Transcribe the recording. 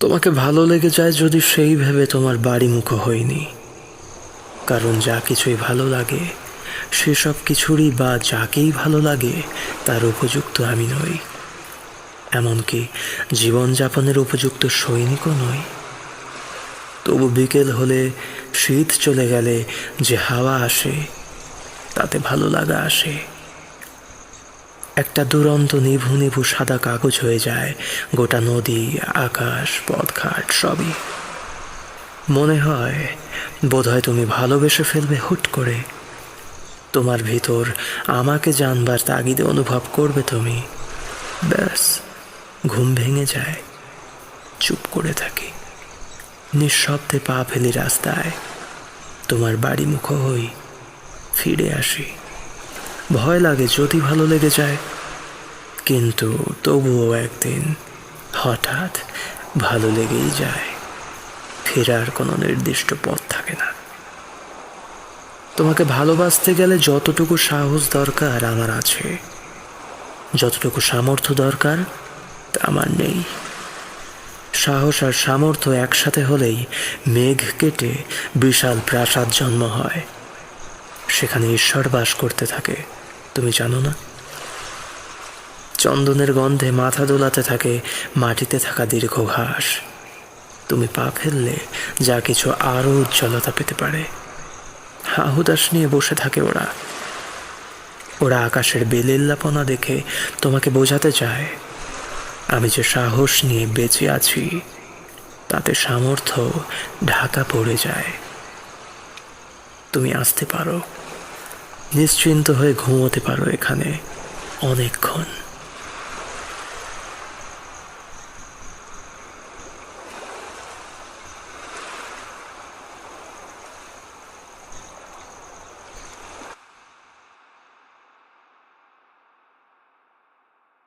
তোমাকে ভালো লেগে যায় যদি সেই ভেবে তোমার বাড়ি মুখো হইনি কারণ যা কিছুই ভালো লাগে সেসব কিছুরই বা যাকেই ভালো লাগে, তার উপযুক্ত আমি নই। এমনকি জীবনযাপনের উপযুক্ত সৈনিকও নই। তবু বিকেল হলে শীত চলে গেলে যে হাওয়া আসে, তাতে ভালো লাগা আসে। একটা দুরন্ত নিভু নিভু সাদা কাগজ হয়ে যায়। গোটা নদী, আকাশ, পথঘাট সবই। মনে হয়, বোধহয় তুমি ভালোবেসে ফেলবে হুট করে। তোমার ভিতর আমাকে জানবার তাগিদে অনুভব করবে তুমি। ব্যাস, ঘুম ভেঙে যায়। চুপ করে থাকি। নিঃশব্দে পা ফেলি রাস্তায়। তোমার বাড়ি মুখ হই, ফিরে আসি। ভয় লাগে যদি ভালো লেগে যায়। কিন্তু তবুও একদিন হঠাৎ ভালো লেগেই যায়। ফেরার কোনো নির্দিষ্ট পথ থাকে না। তোমাকে ভালোবাসতে গেলে যতটুকু সাহস দরকার আমার আছে। যতটুকু সামর্থ্য দরকার, তা আমার নেই। সাহস আর সামর্থ্য একসাথে হলেই মেঘ কেটে বিশাল প্রাসাদ জন্ম হয়। সেখানে ঈশ্বর বাস করতে থাকে। তুমি জানো না? চন্দনের গন্ধে মাথা দোলাতে থাকে, মাটিতে থাকা দীর্ঘ ঘাস। তুমি পা ফেললে, যা কিছু আরও উজ্জ্বলতা পেতে পারে। হাহুদাস নিয়ে বসে থাকে ওরা। ওরা আকাশের বেলিল্লাপনা দেখে তোমাকে বোঝাতে চায়। আমি যে সাহস নিয়ে বেঁচে আছি, তাতে সামর্থ্য ঢাকা পড়ে যায়। তুমি আসতে পারো। নিশ্চিন্ত হয়ে ঘুমোতে পারো এখানে অনেকক্ষণ।